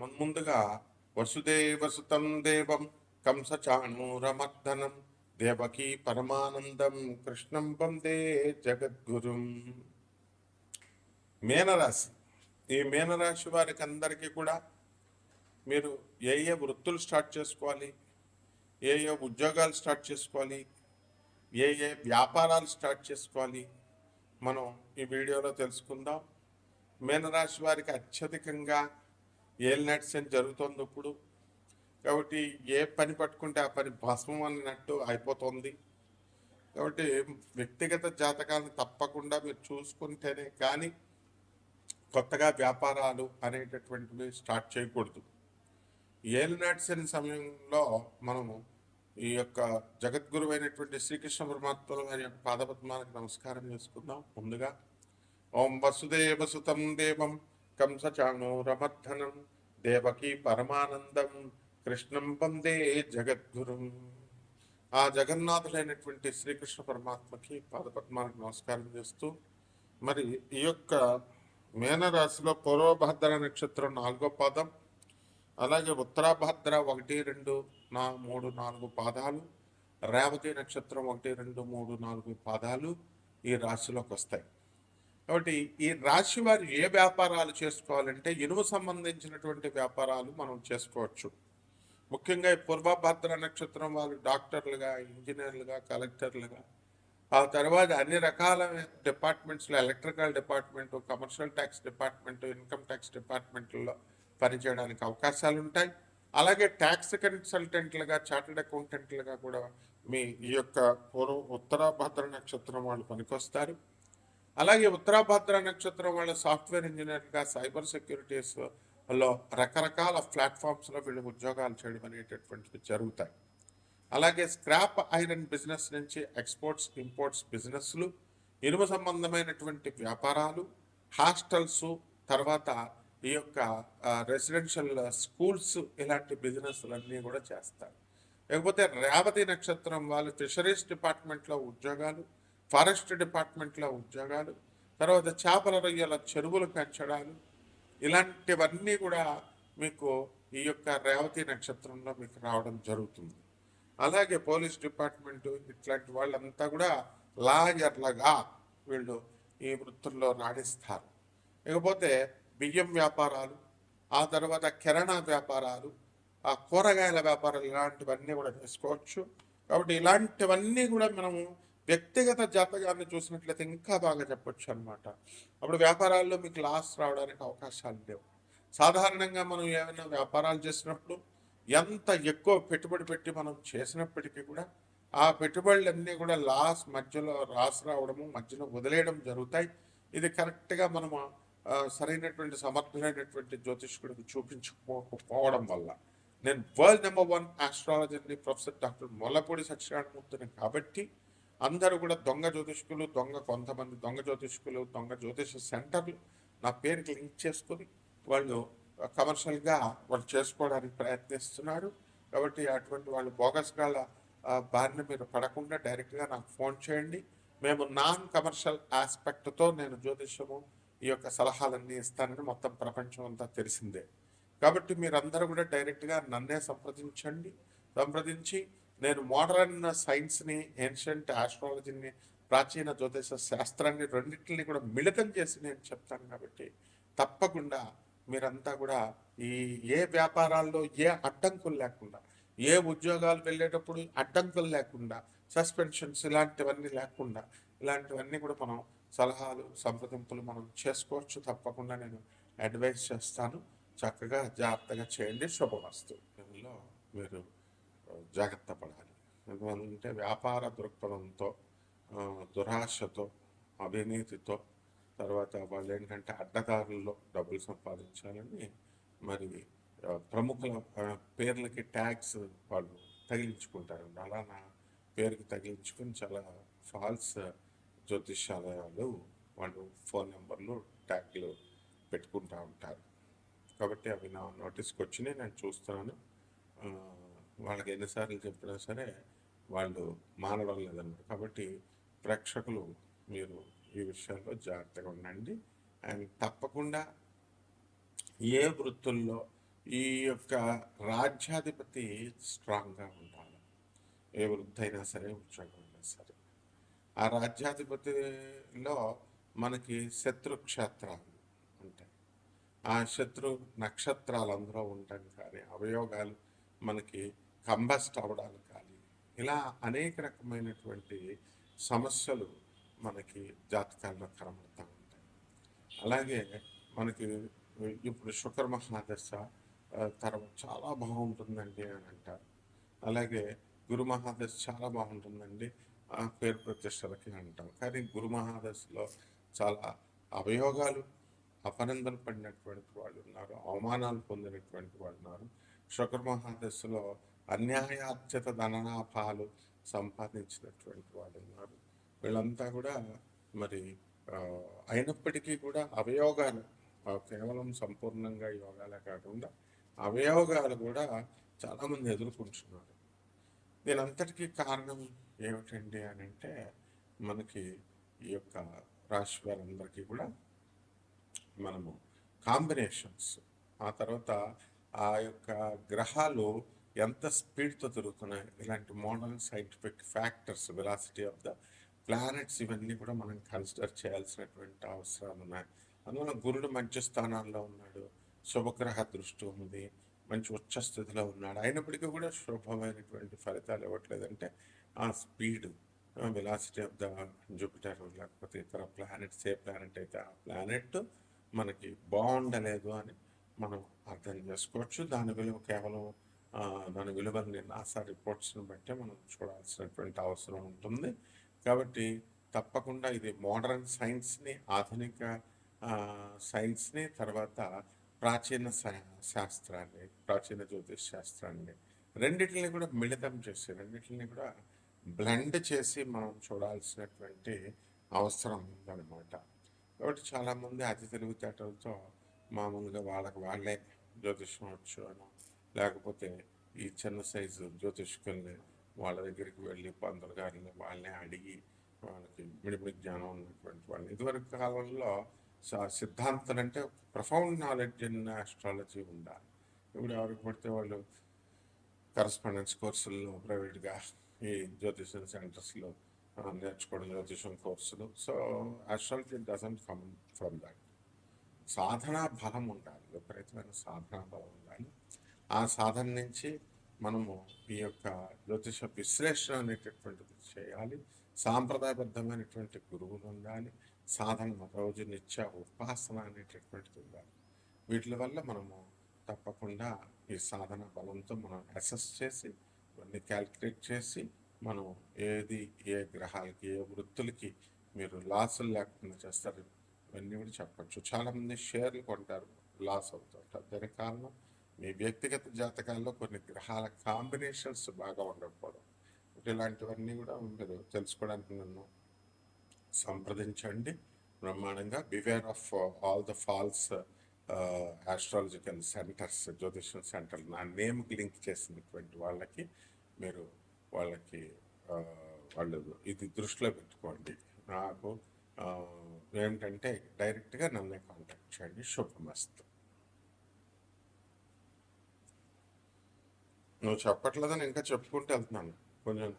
ముందుగా వసుదేవ సుతం దేవం కంసచాణూరమర్దనం దేవకీ పరమానందం కృష్ణం వందే జగద్గురుం. మీనరాశి. ఈ మీనరాశి వారికి అందరికీ కూడా మీరు ఏ ఏ వృత్తులు స్టార్ట్ చేసుకోవాలి? ఏ ఏ ఉద్యోగాలు స్టార్ట్ చేసుకోవాలి? ఏ ఏ వ్యాపారాలు స్టార్ట్ చేసుకోవాలి? మనం ఈ వీడియోలో తెలుసుకుందాం. మీనరాశి వారికి అత్యధికంగా ఏల్ ఏలినట్స్ జరుగుతుంది ఇప్పుడు. కాబట్టి ఏ పని పట్టుకుంటే ఆ పని భస్మం అన్నట్టు అయిపోతుంది. కాబట్టి వ్యక్తిగత జాతకాలను తప్పకుండా మీరు చూసుకుంటేనే కానీ కొత్తగా వ్యాపారాలు అనేటటువంటివి స్టార్ట్ చేయకూడదు. ఏలినాడ్సన్ సమయంలో మనము ఈ యొక్క జగద్గురు అయినటువంటి శ్రీకృష్ణ పరమాత్మల వారి యొక్క పాదపద్మాలకు నమస్కారం చేసుకుందాం ముందుగా. ఓం వసుదేవ సుతం దేవం కంసచాణూరమర్ధనం. దేవకీ పరమానందం కృష్ణం వందే జగద్గురుం. ఆ జగన్నాథులైనటువంటి శ్రీకృష్ణ పరమాత్మకి పాదపద్మానికి నమస్కారం చేస్తూ మరి ఈ యొక్క మేనరాశిలో పూర్వభద్ర నక్షత్రం నాలుగో పాదం అలాగే ఉత్తరాభద్ర ఒకటి రెండు నా మూడు నాలుగు పాదాలు రేవతి నక్షత్రం ఒకటి రెండు మూడు నాలుగు పాదాలు ఈ రాశిలోకి వస్తాయి. కాబట్టి ఈ రాశి వారు ఏ వ్యాపారాలు చేసుకోవాలంటే ఇనుము సంబంధించినటువంటి వ్యాపారాలు మనం చేసుకోవచ్చు. ముఖ్యంగా పూర్వభద్ర నక్షత్రం వాళ్ళు డాక్టర్లుగా ఇంజనీర్లుగా కలెక్టర్లుగా. ఆ తర్వాత అన్ని రకాల డిపార్ట్మెంట్స్లో electrical department commercial tax department income tax డిపార్ట్మెంట్లో పనిచేయడానికి అవకాశాలు ఉంటాయి. అలాగే ట్యాక్స్ కన్సల్టెంట్లుగా చార్టెడ్ అకౌంటెంట్లుగా కూడా మీ ఈ యొక్క పూర్వ ఉత్తరాభద్ర నక్షత్రం వాళ్ళు పనికొస్తారు. అలాగే ఉత్తరాభద్ర నక్షత్రం వాళ్ళ సాఫ్ట్వేర్ ఇంజనీర్గా సైబర్ సెక్యూరిటీస్లో రకరకాల ప్లాట్ఫామ్స్లో వీళ్ళు ఉద్యోగాలు చేయడం అనేటటువంటివి జరుగుతాయి. అలాగే స్క్రాప్ ఐరన్ బిజినెస్ నుంచి ఎక్స్పోర్ట్స్ ఇంపోర్ట్స్ బిజినెస్లు ఇనుము సంబంధమైనటువంటి వ్యాపారాలు హాస్టల్స్ తర్వాత ఈ యొక్క రెసిడెన్షియల్ స్కూల్స్ ఇలాంటి బిజినెస్లన్నీ కూడా చేస్తారు. లేకపోతే రేవతి నక్షత్రం వాళ్ళు ఫిషరీస్ డిపార్ట్మెంట్లో ఉద్యోగాలు ఫారెస్ట్ డిపార్ట్మెంట్లో ఉద్యోగాలు తర్వాత చేపల రొయ్యల చెరువులు పెంచడాలు ఇలాంటివన్నీ కూడా మీకు ఈ యొక్క రేవతి నక్షత్రంలో మీకు రావడం జరుగుతుంది. అలాగే పోలీస్ డిపార్ట్మెంట్ ఇట్లాంటి వాళ్ళంతా కూడా లాయర్లగా వీళ్ళు ఈ వృత్తుల్లో రాణిస్తారు. ఇకపోతే బియ్యం వ్యాపారాలు ఆ తర్వాత కిరాణా వ్యాపారాలు ఆ కూరగాయల వ్యాపారాలు ఇలాంటివన్నీ కూడా చేసుకోవచ్చు కాబట్టి ఇలాంటివన్నీ కూడా మనము వ్యక్తిగత జాతకాన్ని చూసినట్లయితే ఇంకా బాగా చెప్పొచ్చు అనమాట అప్పుడు వ్యాపారాల్లో మీకు లాస్ రావడానికి అవకాశాలు లేవు. సాధారణంగా మనం ఏమైనా వ్యాపారాలు చేసినప్పుడు ఎంత ఎక్కువ పెట్టుబడి పెట్టి మనం చేసినప్పటికీ కూడా ఆ పెట్టుబడులన్నీ కూడా లాస్ మధ్యలో రాస్ రావడము మధ్యలో వదిలేయడం జరుగుతాయి. ఇది కరెక్ట్గా మనం సరైనటువంటి సమర్థులైనటువంటి జ్యోతిష్కుడికి చూపించుకోకపోవడం వల్ల. నేను వరల్డ్ నెంబర్ వన్ ఆస్ట్రాలజర్ని ప్రొఫెసర్ డాక్టర్ మొల్లపూడి సత్యనారాయణమూర్తిని కాబట్టి అందరూ కూడా దొంగ జ్యోతిష్కులు దొంగ కొంతమంది దొంగ జ్యోతిష్కులు దొంగ జ్యోతిష సెంటర్లు నా పేరుకి లింక్ చేసుకొని వాళ్ళు కమర్షియల్గా వాళ్ళు చేసుకోవడానికి ప్రయత్నిస్తున్నారు. కాబట్టి అటువంటి వాళ్ళు బోగస్ గాళ్ళ బారిన మీరు పడకుండా డైరెక్ట్గా నాకు ఫోన్ చేయండి. మేము నాన్ కమర్షియల్ ఆస్పెక్ట్తో నేను జ్యోతిష్యము ఈ యొక్క సలహాలన్నీ ఇస్తానని మొత్తం ప్రపంచం అంతా తెలిసిందే. కాబట్టి మీరందరూ కూడా డైరెక్ట్గా నన్నే సంప్రదించండి. సంప్రదించి నేను మోడర్న్ సైన్స్ని ఏన్షియంట్ ఆస్ట్రాలజీని ప్రాచీన జ్యోతిష శాస్త్రాన్ని రెండింటిని కూడా మిళితం చేసి నేను చెప్తాను కాబట్టి తప్పకుండా మీరంతా కూడా ఈ ఏ వ్యాపారాల్లో ఏ అడ్డంకులు లేకుండా ఏ ఉద్యోగాలు వెళ్ళేటప్పుడు అడ్డంకులు లేకుండా సస్పెన్షన్స్ ఇలాంటివన్నీ లేకుండా ఇలాంటివన్నీ కూడా మనం సలహాలు సంప్రదింపులు మనం చేసుకోవచ్చు. తప్పకుండా నేను అడ్వైస్ చేస్తాను. చక్కగా జాగ్రత్తగా చేయండి. శుభవస్తు ఇందులో మీరు జాగ్రత్త పడాలి. ఎందుకంటే వ్యాపార దృక్పథంతో దురాశతో అవినీతితో తర్వాత వాళ్ళు ఏంటంటే అడ్డదారుల్లో డబ్బులు సంపాదించాలని మరి ప్రముఖుల పేర్లకి ట్యాగ్స్ వాళ్ళు తగిలించుకుంటారు. అలా నా పేరుకి తగిలించుకుని చాలా ఫాల్స్ జ్యోతిష్యాలయాలు వాళ్ళు ఫోన్ నెంబర్లు ట్యాగ్లు పెట్టుకుంటూ ఉంటారు. కాబట్టి అవి నా నోటీస్కి వచ్చినాయి నేను చూస్తున్నాను వాళ్ళకి ఎన్నిసార్లు చెప్పినా సరే వాళ్ళు మానడం లేదన్నమాట కాబట్టి ప్రేక్షకులు మీరు ఈ విషయాల్లో జాగ్రత్తగా ఉండండి. అండ్ తప్పకుండా ఏ వృత్తుల్లో ఈ యొక్క రాజ్యాధిపతి స్ట్రాంగ్గా ఉండాలి. ఏ వృద్ధైనా సరే ఉద్యోగం అయినా సరే. ఆ రాజ్యాధిపతిలో మనకి శత్రు క్షేత్రాలు ఉంటాయి. ఆ శత్రు నక్షత్రాలు అందులో ఉండడం కానీ అవయోగాలు మనకి కంబస్ట్ అవడాలు కానీ ఇలా అనేక రకమైనటువంటి సమస్యలు మనకి జాతకాల్లో కనబడుతూ ఉంటాయి. అలాగే మనకి ఇప్పుడు శుక్ర మహాదశ తర్వాత చాలా బాగుంటుందండి అని అంటారు. అలాగే గురు మహాదశ చాలా బాగుంటుందండి ఆ పేరు ప్రతిష్టలకి అంటాం. కానీ గురు మహాదశలో చాలా అవయోగాలు అపనందన పడినటువంటి వాళ్ళు ఉన్నారు అవమానాలు పొందినటువంటి వాళ్ళు ఉన్నారు. శుక్ర మహాదశలో అన్యాయార్జిత ధనలాభాలు సంపాదించినటువంటి వాళ్ళు ఉన్నారు. వీళ్ళంతా కూడా మరి అయినప్పటికీ కూడా అవయోగాలు కేవలం సంపూర్ణంగా యోగాలే కాకుండా అవయోగాలు కూడా చాలామంది ఎదుర్కొంటున్నారు. దీనంతటికీ కారణం ఏమిటండి అని అంటే మనకి ఈ యొక్క రాశి వారందరికీ కూడా మనము కాంబినేషన్స్ ఆ తర్వాత ఆ యొక్క గ్రహాలు ఎంత స్పీడ్తో తిరుగుతున్నాయి. ఇలాంటి modern scientific factors velocity of the planets ఇవన్నీ కూడా మనం కన్సిడర్ చేయాల్సినటువంటి అవసరాలు ఉన్నాయి. అందువల్ల గురుడు మంచి స్థానాల్లో ఉన్నాడు. శుభగ్రహ దృష్టి ఉంది. మంచి ఉచ్చ స్థితిలో ఉన్నాడు. అయినప్పటికీ కూడా శుభమైనటువంటి ఫలితాలు ఇవ్వట్లేదంటే ఆ speed velocity of the Jupiter లేకపోతే ఇతర ప్లానెట్స్ ఏ ప్లానెట్ అయితే ఆ ప్లానెట్ మనకి బాగుండలేదు అని మనం అర్థం చేసుకోవచ్చు. దాని విలువ కేవలం దాని విలువని నాసా రిపోర్ట్స్ని బట్టి మనం చూడాల్సినటువంటి అవసరం ఉంటుంది. కాబట్టి తప్పకుండా ఇది మోడర్న్ సైన్స్ని ఆధునిక సైన్స్ని తర్వాత ప్రాచీన శాస్త్రాన్ని ప్రాచీన జ్యోతిష్ శాస్త్రాన్ని రెండింటిని కూడా మిళితం చేసి రెండిటిని కూడా బ్లెండ్ చేసి మనం చూడాల్సినటువంటి అవసరం ఉందన్నమాట. కాబట్టి చాలామంది అతి తెలివితేటలతో మామూలుగా వాళ్ళకి వాళ్ళే జ్యోతిష్యం వచ్చు అని లేకపోతే ఈ చిన్న సైజు జ్యోతిష్కుల్ని వాళ్ళ దగ్గరికి వెళ్ళి పంతులు గారిని వాళ్ళని అడిగి వాళ్ళకి మిడిమిడి జ్ఞానం ఉన్నటువంటి వాళ్ళని. ఇదివరకు కాలంలో సిద్ధాంతం అంటే ప్రఫౌండ్ నాలెడ్జ్ ఇన్ ఆస్ట్రాలజీ ఉండాలి. ఇప్పుడు ఎవరికి పడితే వాళ్ళు కరస్పాండెన్స్ కోర్సుల్లో ప్రైవేట్గా ఈ జ్యోతిషం సెంటర్స్లో నేర్చుకోవడం జ్యోతిషం కోర్సులు. So astrology doesn't come from that సాధనా బలం ఉండాలి. విపరీతమైన సాధనా బలం ఉండాలి. ఆ సాధన నుంచి మనము ఈ యొక్క జ్యోతిష విశ్లేషణ అనేటటువంటిది చేయాలి. సాంప్రదాయబద్ధమైనటువంటి గురువులు ఉండాలి. సాధన రోజు నిత్య ఉపాసన అనేటటువంటిది ఉండాలి. వీటి వల్ల మనము తప్పకుండా ఈ సాధన బలంతో మనం అసెస్ చేసి ఇవన్నీ క్యాల్కులేట్ చేసి మనం ఏది ఏ గ్రహాలకి ఏ వృత్తులకి మీరు లాసులు లేకుండా చేస్తారు ఇవన్నీ కూడా చెప్పచ్చు. చాలామంది షేర్లు కొంటారు లాస్ అవుతుంటారు దానికి కారణం మీ వ్యక్తిగత జాతకాల్లో కొన్ని గ్రహాల కాంబినేషన్స్ బాగా ఉండకపోవడం. ఇలాంటివన్నీ కూడా మీరు తెలుసుకోవడానికి నన్ను సంప్రదించండి. బ్రహ్మాండంగా beware of all the false astrological centres జ్యోతిషం సెంటర్ నా నేమ్కి లింక్ చేసినటువంటి వాళ్ళకి మీరు వాళ్ళకి uh, వాళ్ళు ఇది దృష్టిలో పెట్టుకోండి. నాకు uh, ఏంటంటే ఏమిటంటే డైరెక్ట్గా నన్నే కాంటాక్ట్ చేయండి. శుభమస్తు. నువ్వు చెప్పట్లేదని ఇంకా చెప్పుకుంటూ వెళ్తున్నాను. కొంచెం